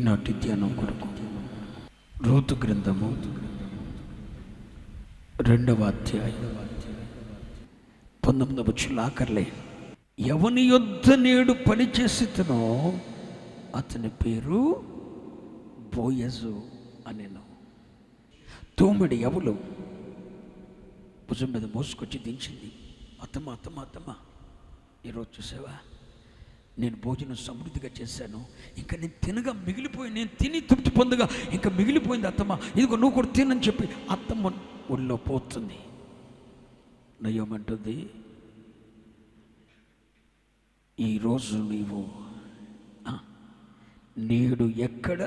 ఈనాటి ధ్యానం కొరకు. రూతు గ్రంథము రెండవ అధ్యాయం. పంతొమ్మిదవ వచ్చి ఆకర్లే ఎవని యొద్ద నేడు పని చేసితనో అతని పేరు బోయజు అనేను. తోమిడి ఎవలు? భుజం మీద మోసుకొచ్చి దించింది. అత్తమ్మ అత్తమ్మ అత్తమ్మ ఈరోజు చూసావా? నేను భోజనం సమృద్ధిగా చేశాను. ఇంకా నేను తినగా మిగిలిపోయి నేను తిని తృప్తి పొందగా ఇంకా మిగిలిపోయింది అత్తమ్మ. ఇదిగో నువ్వు కూడా తినని చెప్పి అత్తమ్మ ఒళ్ళో పోతుంది. నయ్యమంటుంది ఈరోజు నీవు నేడు ఎక్కడ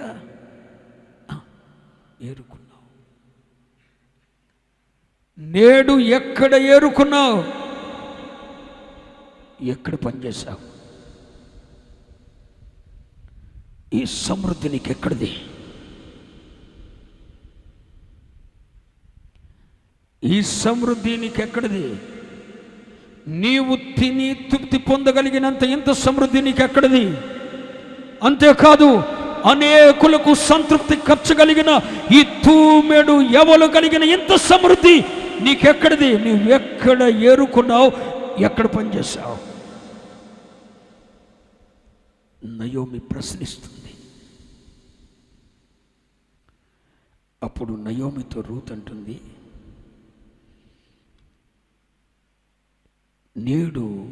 ఏరుకున్నావు? నేడు ఎక్కడ ఏరుకున్నావు? ఎక్కడ పనిచేశావు? ఈ సమృద్ధి నీకు ఎక్కడిది ఈ సమృద్ధి నీకు ఎక్కడిది నీవు తిని తృప్తి పొందగలిగినంత ఇంత సమృద్ధి నీకు ఎక్కడిది అంతేకాదు అనేకులకు సంతృప్తి ఖర్చగలిగిన ఈ తూమెడు ఎవలు కలిగిన ఇంత సమృద్ధి నీకెక్కడిది? నువ్వు ఎక్కడ ఏరుకున్నావు? ఎక్కడ పనిచేసావు నయోమి ప్రశ్నిస్తుంది. అప్పుడు నయోమితో రూత్ అంటుంది నేడు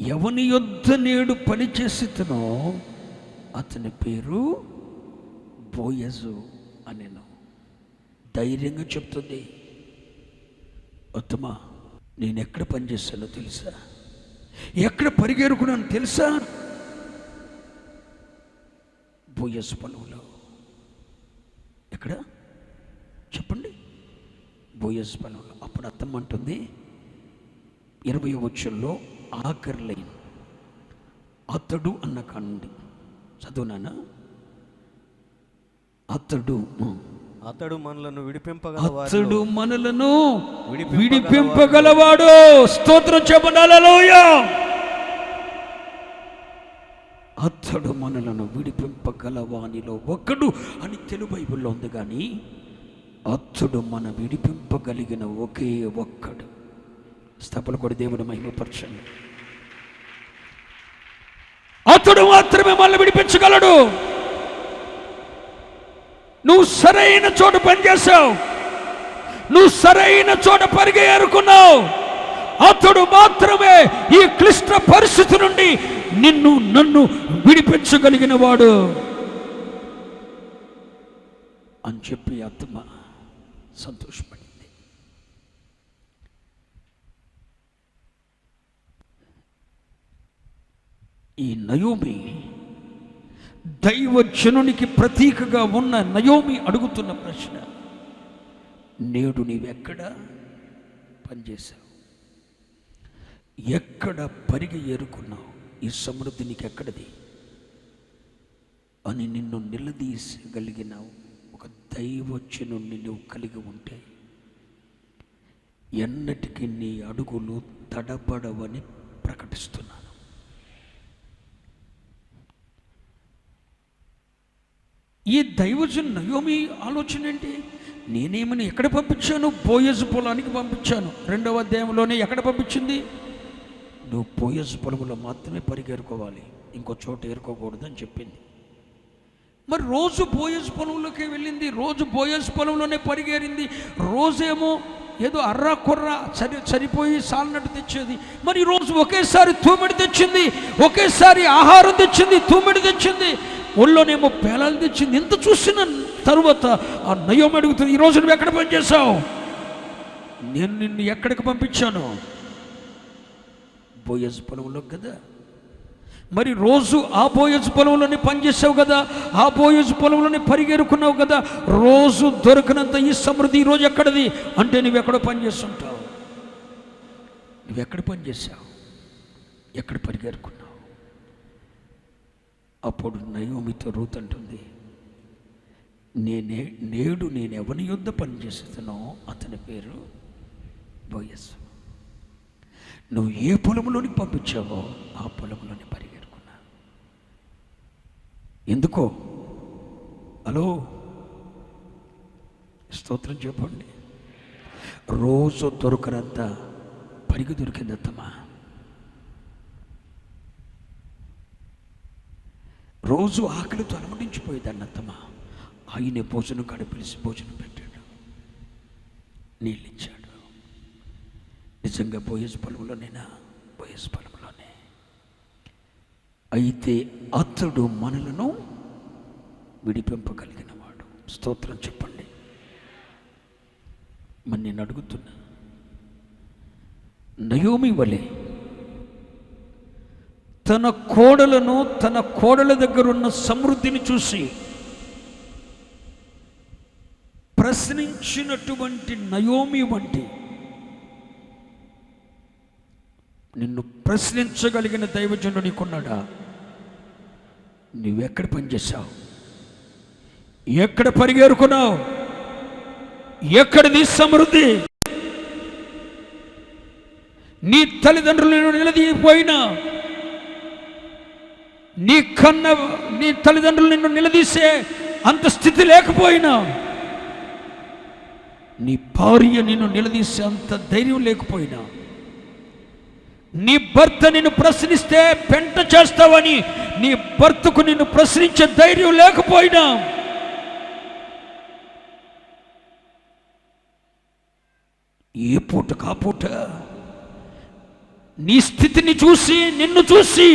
ఎవని యుద్ధ నేడు పనిచేసితనో అతని పేరు బోయజు అనెను. ధైర్యంగా చెప్తుంది ఉత్తమా నేను ఎక్కడ పనిచేస్తానో తెలుసా? ఎక్కడ పరిగెరుకున్నాను తెలుసా? బోయస్ పొలంలో ఎక్కడ? చెప్పండి. బోయస్ పొలంలో అప్పుడు అర్థం అంటుంది ఇరవై వచ్చుల్లో ఆఖరి లైన్. అతడు అన్న కండి. చదువునానా అతడు. అతడు మనలను విడిపింపగలవాడు. అతడు మనలను విడిపింపగలవాడు. విడిపింపగలవాడు. స్తోత్రం చెప్పడాలలోయ అతడు మనలను విడిపింపగలవానిలో ఒకడు అని తెలుగు బైబిల్లో ఉంది కానీ అతడు మన విడిపింపగలిగిన ఒకే ఒక్కడు. స్థపలు కూడా దేవుడు మహిమపరచండి అతడు మాత్రమే మనల్ని విడిపించగలడు. నువ్వు సరైన చోట పనిచేసావు నువ్వు సరైన చోట పరిగెరుకున్నావు అతడు మాత్రమే ఈ క్లిష్ట పరిస్థితి నుండి నిన్ను నన్ను విడిపించగలిగిన వాడు అని చెప్పి ఆత్మ సంతోషపడింది. ఈ నయోమి దైవజనునికి ప్రతీకగా ఉన్న నయోమి అడుగుతున్న ప్రశ్న నేడు నీవెక్కడ పనిచేశావు? ఎక్కడ పరిగి ఎరుకున్నావు ఈ సమృద్ధి నీకు ఎక్కడది అని నిన్ను నిలదీసగలిగిన ఒక దైవజనుణ్ణి నువ్వు కలిగి ఉంటే ఎన్నటికీ నీ అడుగులు తడబడవని ప్రకటిస్తున్నాను. ఈ దైవజన్ నయోమి ఆలోచన ఏంటి? నేనేమని ఎక్కడ పంపించాను? బోయజు పొలానికి పంపించాను. రెండవ అధ్యాయంలోనే ఎక్కడ పంపించింది? నువ్వు బోయజు పొలంలో మాత్రమే పరిగేరుకోవాలి. ఇంకో చోట ఏరుకోకూడదని చెప్పింది. మరి రోజు బోయస్ పొలంలోకి వెళ్ళింది రోజు బోయస్ పొలంలోనే పరిగేరింది రోజేమో ఏదో అర్ర కుర్ర సరి సరిపోయి సాలినట్టు తెచ్చేది. మరి ఈ రోజు ఒకేసారి తూమిడి తెచ్చింది ఒకేసారి ఆహారం తెచ్చింది తూమిడి తెచ్చింది ఒళ్ళోనేమో పేలాలు తెచ్చింది. ఎంత చూసిన తరువాత ఆ నయం అడుగుతుంది ఈరోజు నువ్వు ఎక్కడ పనిచేసావు నేను నిన్ను ఎక్కడికి పంపించాను? బోయజ్ పొలంలో కదా. మరి రోజు ఆ బోయజు పొలంలోనే పనిచేసావు కదా ఆ బోయజు పొలంలోనే పరిగెరుకున్నావు కదా రోజు దొరికినంత ఈ సమృద్ధి ఈరోజు ఎక్కడది? అంటే నువ్వు ఎక్కడో పనిచేస్తుంటావు నువ్వెక్కడ పనిచేసావు ఎక్కడ పరిగెరుకున్నావు? అప్పుడు నయోమితో రూత్ అంటుంది నేనే నేడు నేను ఎవరి యుద్ధ పనిచేస్తున్నానో అతని పేరు బోయస్. నువ్వు ఏ పొలంలోనికి పంపించావో ఆ పొలంలోనే పరిగెడుకున్నా. ఎందుకో? హలో? స్తోత్రం చెప్పండి. రోజు దొరకనంత పరిగి దొరికిందత్తమ్మా. రోజు ఆకలితో అలమటించిపోయేదాన్ని అత్తమ్మా ఆయనే భోజనం కాడ పిలిచి భోజనం పెట్టాడు. నీళ్ళిచ్చాడు. నిజంగా బోయస్ పొలంలోనేనా బోయస్ పొలంలోనే అయితే అతడు మనలను విడిపింపగలిగిన వాడు స్తోత్రం చెప్పండి. మరి నేను అడుగుతున్నా. నయోమి వలె తన కోడలను తన కోడల దగ్గర ఉన్న సమృద్ధిని చూసి ప్రశ్నించినటువంటి నయోమి వంటి నిన్ను ప్రశ్నించగలిగిన దైవజనుడు నీకున్నాడా? నువ్వెక్కడ పనిచేశావు? ఎక్కడ పరిగెరుకున్నావు? ఎక్కడిది సమృద్ధి? నీ తల్లిదండ్రులను నిలదీపోయినా నీ కన్న నీ తల్లిదండ్రులు నిన్ను నిలదీసే అంత స్థితి లేకపోయినా నీ భార్య నిన్ను నిలదీసే అంత ధైర్యం లేకపోయినా నీ భర్త నిన్ను ప్రశ్నిస్తే పెంట చేస్తావని నీ భర్తకు నిన్ను ప్రశ్నించే ధైర్యం లేకపోయినా ఏ పూట కాపూట నీ స్థితిని చూసి నిన్ను చూసి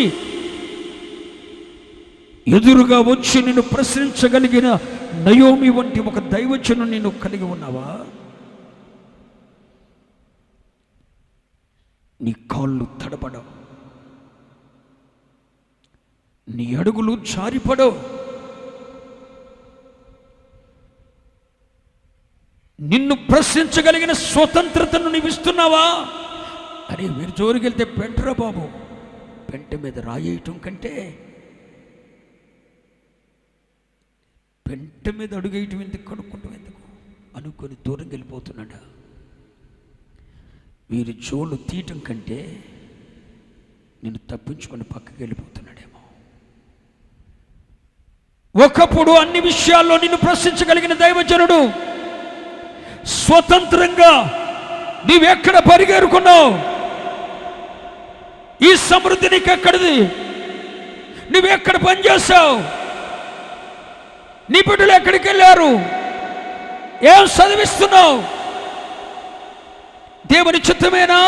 ఎదురుగా వచ్చి నిన్ను ప్రశ్నించగలిగిన నయోమి వంటి ఒక దైవచను నిన్ను కలిగి ఉన్నావా నీ కాళ్ళు తడపడవు నీ అడుగులు జారిపడవు. నిన్ను ప్రశ్నించగలిగిన స్వతంత్రతను నీవిస్తున్నావా? అరే మీరు జోలికి వెళ్తే పెంటరా బాబు. పెంట మీద రాయేయటం కంటే పెంట మీద అడుగేయటం ఎందుకు? కనుక్కుంటాం ఎందుకు? అనుకొని దూరం వెళ్ళిపోతున్నాడా వీరి జోలు తీయటం కంటే నిన్ను తప్పించుకొని పక్కకి వెళ్ళిపోతున్నాడేమో. ఒకప్పుడు అన్ని విషయాల్లో నిన్ను ప్రశ్నించగలిగిన దైవజనుడు స్వతంత్రంగా నీవెక్కడ పరిగేరుకున్నావు? ఈ సమృద్ధి నీకెక్కడిది? నువ్వెక్కడ పనిచేసావు నీ బిడ్డలు ఎక్కడికి వెళ్ళారు ఏం చదివిస్తున్నావు? దేవుని చిత్తమేనా?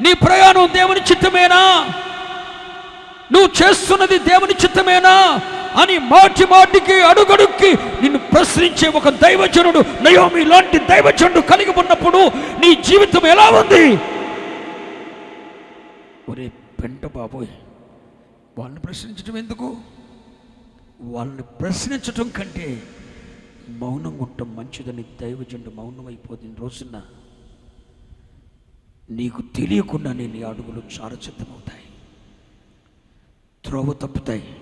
నీ ప్రయాణం దేవుని చిత్తమేనా? నువ్వు చేస్తున్నది దేవుని చిత్తమేనా? అని మాటి మాటికి అడుగడుక్కి నిన్ను ప్రశ్నించే ఒక దైవజనుడు నయోమి లాంటి దైవజనుడు కలిగి ఉన్నప్పుడు నీ జీవితం ఎలా ఉంది? ఒరే పెంట బాబోయ్ వాళ్ళని ప్రశ్నించడం ఎందుకు? వాళ్ళని ప్రశ్నించటం కంటే మౌనంగా ఉండటం మంచిదని దైవజనుడు మౌనం అయిపోతుంది రోజున నీకు తెలియకుండానే నీ అడుగులు చారచిత్తమవుతాయి. త్రోవ తప్పుతాయి.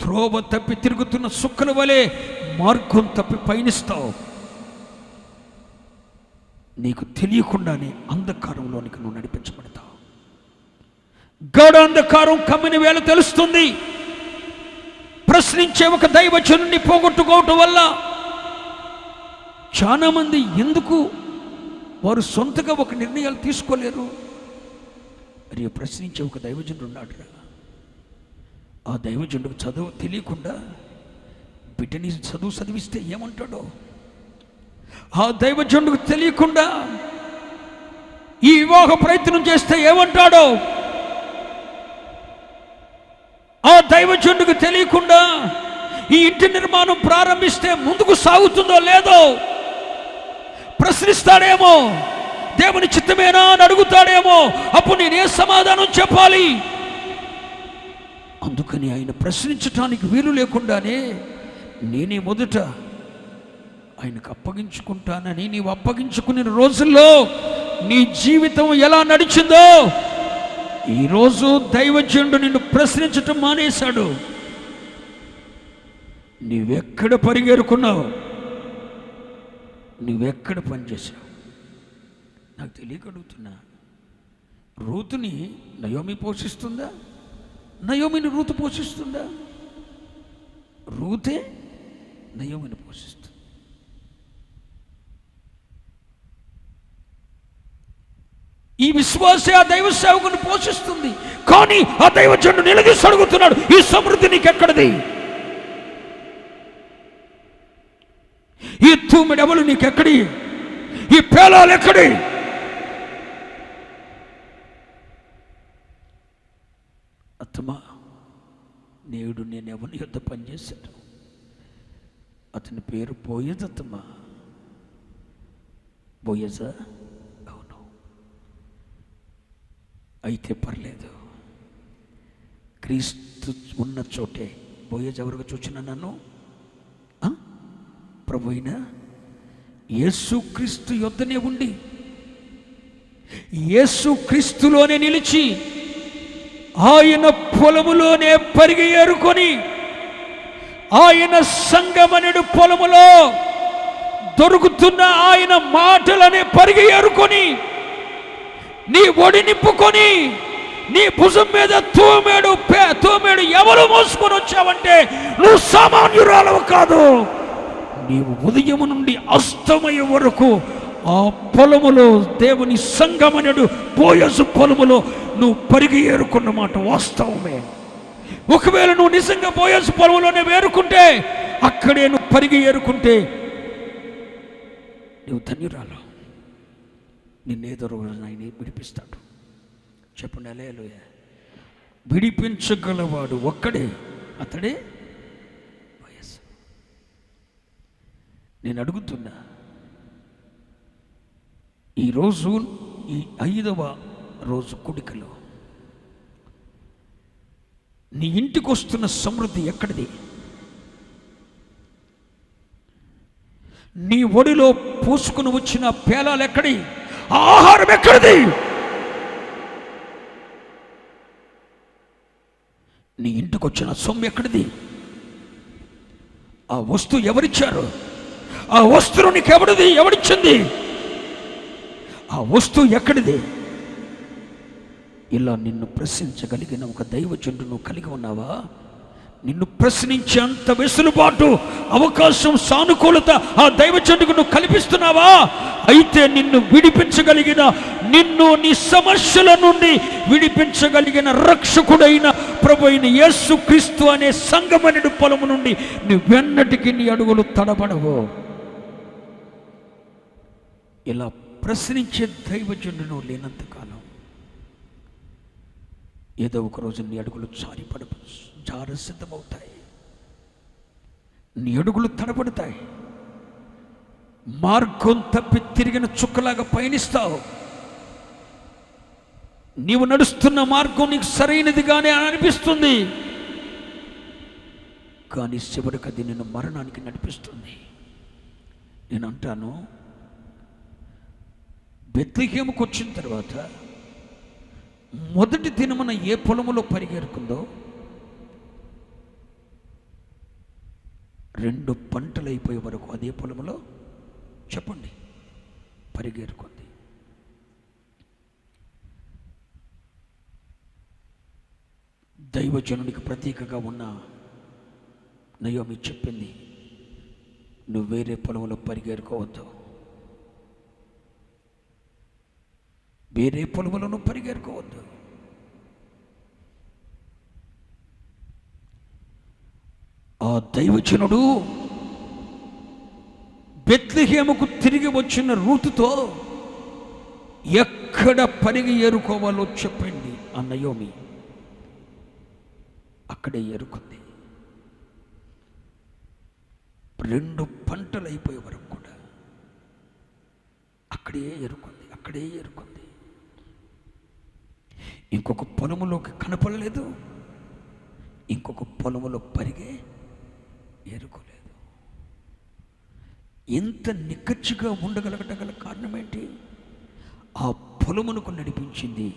త్రోవ తప్పి తిరుగుతున్న సుక్కల వలె మార్గం తప్పి పయనిస్తావు. నీకు తెలియకుండానే అంధకారంలోనికి నువ్వు నడిపించబడతావు. గడ అంధకారం కమ్మిన వేళ తెలుస్తుంది. ప్రశ్నించే ఒక దైవజనుని పోగొట్టుకోవటం వల్ల చాలామంది ఎందుకు వారు సొంతగా ఒక నిర్ణయాలు తీసుకోలేరు. మరి ప్రశ్నించే ఒక దైవజనుడు ఉన్నాడురా ఆ దైవజనుడు చదువు తెలియకుండా బిడ్డని చదువు చదివిస్తే ఏమంటాడో? ఆ దైవజనుడికి తెలియకుండా ఈ వివాహ ప్రయత్నం చేస్తే ఏమంటాడో? ఆ దైవజనుడికి తెలియకుండా ఈ ఇంటి నిర్మాణం ప్రారంభిస్తే ముందుకు సాగుతుందో లేదో ప్రశ్నిస్తాడేమో? దేవుని చిత్తమేనా అని అడుగుతాడేమో? అప్పుడు నేనే సమాధానం చెప్పాలి? అందుకని ఆయన ప్రశ్నించటానికి వీలు లేకుండానే నేనే మొదట ఆయనకు అప్పగించుకుంటానని నీవు అప్పగించుకునే రోజుల్లో నీ జీవితం ఎలా నడిచిందో ఈరోజు దైవజనుడు నిన్ను ప్రశ్నించటం మానేశాడు. నీవెక్కడ పరిగెరుకున్నావు? నువ్వెక్కడ పనిచేసావు నాకు తెలియకడుగుతున్నా. రూతుని నయోమి పోషిస్తుందా? నయోమిని రూతు పోషిస్తుందా? రూతే నయోమిని పోషిస్తుంది. ఈ విశ్వాసే ఆ దైవ సేవకుని పోషిస్తుంది. కానీ ఆ దైవజనుడు నిలదీసి అడుగుతున్నాడు ఈ సమృద్ధి నీకెక్కడిది? ఈ తూమిడెవలు నీకెక్కడి? ఈ పేలాలు ఎక్కడి? అత్తమా నేడు నేను ఎవరి యుద్ధ పనిచేశాను? అతని పేరు పోయేది అత్తమా? పోయేసా అవును. అయితే పర్లేదు. క్రీస్తు ఉన్న చోటే పోయేజ్ ఎవరికి చూచిన నన్ను? ప్రభు అయినా? యేసుక్రీస్తు యొద్దనే ఉండి యేసుక్రీస్తులోనే నిలిచి ఆయన పొలములోనే పరిగి ఏరుకొని ఆయన సంగమనుడు పొలములో దొరుకుతున్న ఆయన మాటలనే పరిగి ఏరుకొని నీ ఒడి నింపుకొని నీ భుజం మీద తోమేడు పే- తోమేడు ఎవరు మోసుకొని వచ్చావంటే నువ్వు సామాన్యురాలవు కాదు. నీవు ఉదయం నుండి అస్తమయ వరకు ఆ పొలములో దేవుని సంగమనుడు పోయసు పొలములో నువ్వు పరిగి ఏరుకున్న మాట వాస్తవమే. ఒకవేళ నువ్వు నిజంగా పోయసు పొలములోనే వేరుకుంటే అక్కడే నువ్వు పరిగి ఏరుకుంటే నువ్వు ధన్యురాలు. నిన్నేదో రోజున ఆయన విడిపిస్తాడు. చెప్పండి అలేలుయ విడిపించగలవాడు ఒక్కడే అతడే నేను అడుగుతున్నా. ఈరోజు ఈ ఐదవ రోజు కుడికలో నీ ఇంటికి వస్తున్న సమృద్ధి ఎక్కడిది? నీ ఒడిలో పూసుకుని వచ్చిన పేలాలు ఎక్కడి? ఆహారం ఎక్కడిది? నీ ఇంటికి వచ్చిన సొమ్ము ఎక్కడిది? ఆ వస్తువు ఎవరిచ్చారు? ఆ వస్తువు నీకు ఎవడిది? ఎవడిచ్చింది? ఆ వస్తువు ఎక్కడిది? ఇలా నిన్ను ప్రశ్నించగలిగిన ఒక దైవజనుడు నువ్వు కలిగి ఉన్నావా? నిన్ను ప్రశ్నించే అంత వెసులుబాటు అవకాశం సానుకూలత ఆ దైవజనుడికి నువ్వు కల్పిస్తున్నావా? అయితే నిన్ను విడిపించగలిగిన నిన్ను నీ సమస్యల నుండి విడిపించగలిగిన రక్షకుడైన ప్రభు అయిన యేసు క్రీస్తు అనే సంగమనుడు పొలము నుండి నువ్వెన్నటికీ నీ అడుగులు తడబడవు. ఇలా ప్రశ్నించే దైవజనుడు నువ్వు లేనంతకాలం ఏదో ఒక రోజు నీ అడుగులు జారిపడ జార సిద్ధమవుతాయి నీ అడుగులు తడబడతాయి. మార్గం తప్పి తిరిగిన చుక్కలాగా పయనిస్తావు. నీవు నడుస్తున్న మార్గం నీకు సరైనదిగానే అనిపిస్తుంది. కానీ చివరికి అది నిన్ను మరణానికి నడిపిస్తుంది. నేను అంటాను బెత్లహేముకు వచ్చిన తర్వాత మొదటి దినమున ఏ పొలములో పరిగెరుకుందో రెండు పంటలు అయిపోయే వరకు అదే పొలములో చెప్పండి పరిగెరుకుంది దైవజనుడికి ప్రతీకగా ఉన్న నయోమి చెప్పింది నువ్వు వేరే పొలంలో పరిగెరుకోవద్దు వేరే పొలములను పరిగెరుకోవద్దు. ఆ దైవచనుడు బెత్లహేముకు తిరిగి వచ్చిన రూతుతో ఎక్కడ పరిగి ఏరుకోవాలో చెప్పండి అన్నయోమి అక్కడే ఏరుకుంది. రెండు పంటలు అయిపోయే వరకు కూడా అక్కడే ఎరుకుంది అక్కడే ఎరుకుంది ఇంకొక పొలములోకి కనపడలేదు. ఇంకొక పొలములో పరిగే ఎరుకోలేదు. ఎంత నిక్కచ్చిగా ఉండగలగట గల కారణం ఏంటి ఆ పొలమునకు నడిపించింది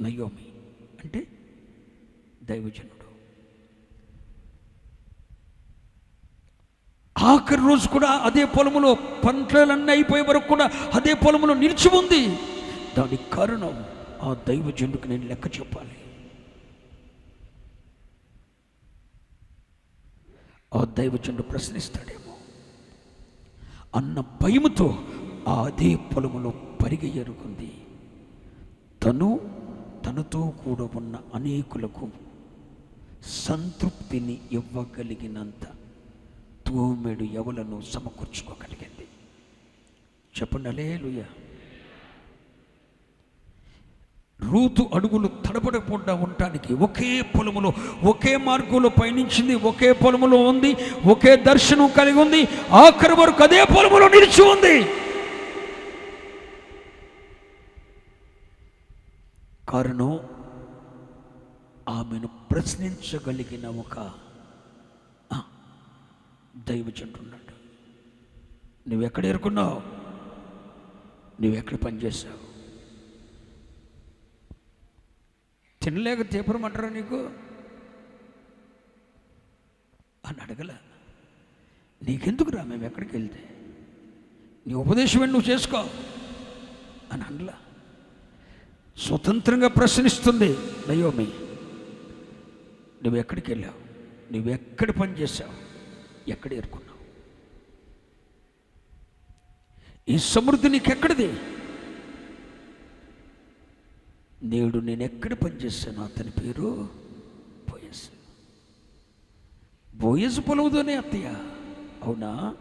నయోమి అంటే దైవజనుడు. ఆఖరి రోజు కూడా అదే పొలములో పంటలన్నీ అయిపోయే వరకు కూడా అదే పొలములో నిలిచి ఉంది. దానికి కారణం ఆ దైవజనుడికి నేను లెక్క చెప్పాలి. ఆ దైవచండు ప్రశ్నిస్తాడేమో. అన్న భయముతో ఆ అదే పొలములో పరిగె ఎరుకుంది తను తనతో కూడా ఉన్న అనేకులకు సంతృప్తిని ఇవ్వగలిగినంత తోమెడు ఎవలను సమకూర్చుకోగలిగింది. చెప్పండి అలేలుయ్యా రూతు అడుగులు తడబడకుండా ఉండటానికి ఒకే పొలములో ఒకే మార్గంలో పయనించింది ఒకే పొలములో ఉంది ఒకే దర్శనం కలిగి ఉంది ఆఖరి వరకు అదే పొలములో నిలిచి ఉంది. కారణం ఆమెను ప్రశ్నించగలిగిన ఒక దైవజంటున్నాడు నువ్వెక్కడ ఎరుకున్నావు నువ్వెక్కడ పనిచేసావు తినలేక తీపరమంటారా నీకు? అని అడగల. నీకెందుకు రా మేము ఎక్కడికి వెళ్తే? నీ ఉపదేశం నువ్వు చేసుకో? అని అనలా. స్వతంత్రంగా ప్రశ్నిస్తుంది నయోమి నువ్వు ఎక్కడికి వెళ్ళావు? నువ్వు ఎక్కడ పని చేసావు ఎక్కడ ఏర్కొన్నావు? ఈ సమృద్ధి నీకెక్కడిది? నేడు నేను ఎక్కడ పనిచేస్తాను అతని పేరు బోయస్. బోయస్ పొలవుదోనే అత్తయ్య. అవునా?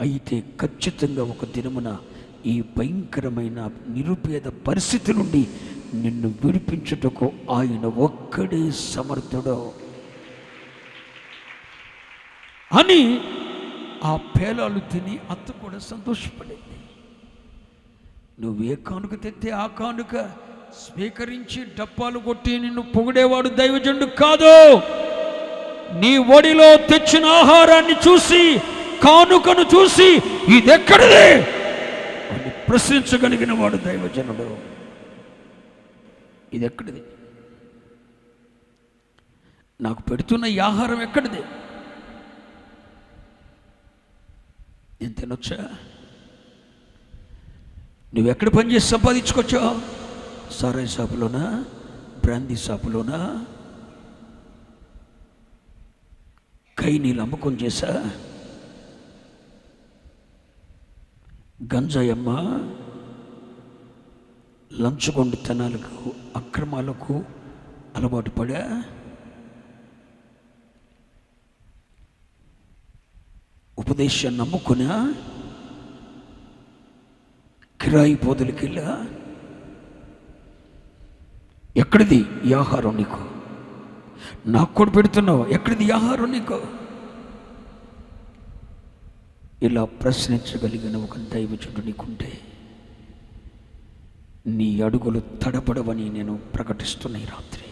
అయితే ఖచ్చితంగా ఒక దినమున ఈ భయంకరమైన నిరుపేద పరిస్థితి నుండి నిన్ను విడిపించుటకు ఆయన ఒక్కడే సమర్థుడు. అని ఆ పేలాలు తిని అత్త కూడా సంతోషపడింది. నువ్వే కానుక తెస్తే ఆ కానుక స్వీకరించి డప్పాలు కొట్టి నిన్ను పొగిడేవాడు దైవజండు కాదు. నీ ఒడిలో తెచ్చిన ఆహారాన్ని చూసి కానుకను చూసి ఇదెక్కడిది? అని ప్రశ్నించగలిగిన వాడు దైవజనుడు. ఇదెక్కడిది? నాకు పెడుతున్న ఈ ఆహారం ఎక్కడిది? నేను తినొచ్చా? నువ్వెక్కడ పనిచేసి సంపాదించుకోవచ్చా సారాయి షాపులోనా? బ్రాందీ షాపులోనా? కై నీళ్ళు అమ్మకం చేశా గంజాయమ్మ లంచగొండితనాలకు అక్రమాలకు అలవాటు పడా? ఉపదేశాన్ని నమ్ముకున్నా? కిరాయి పోదులకెళ్ళా ఎక్కడిది ఈ ఆహారం నీకు? నాకు కూడా పెడుతున్నావు? ఎక్కడిది ఆహారం నీకు? ఇలా ప్రశ్నించగలిగిన ఒక దైవచుడు నీకుంటే నీ అడుగులు తడబడవని నేను ప్రకటిస్తున్న ఈ రాత్రి.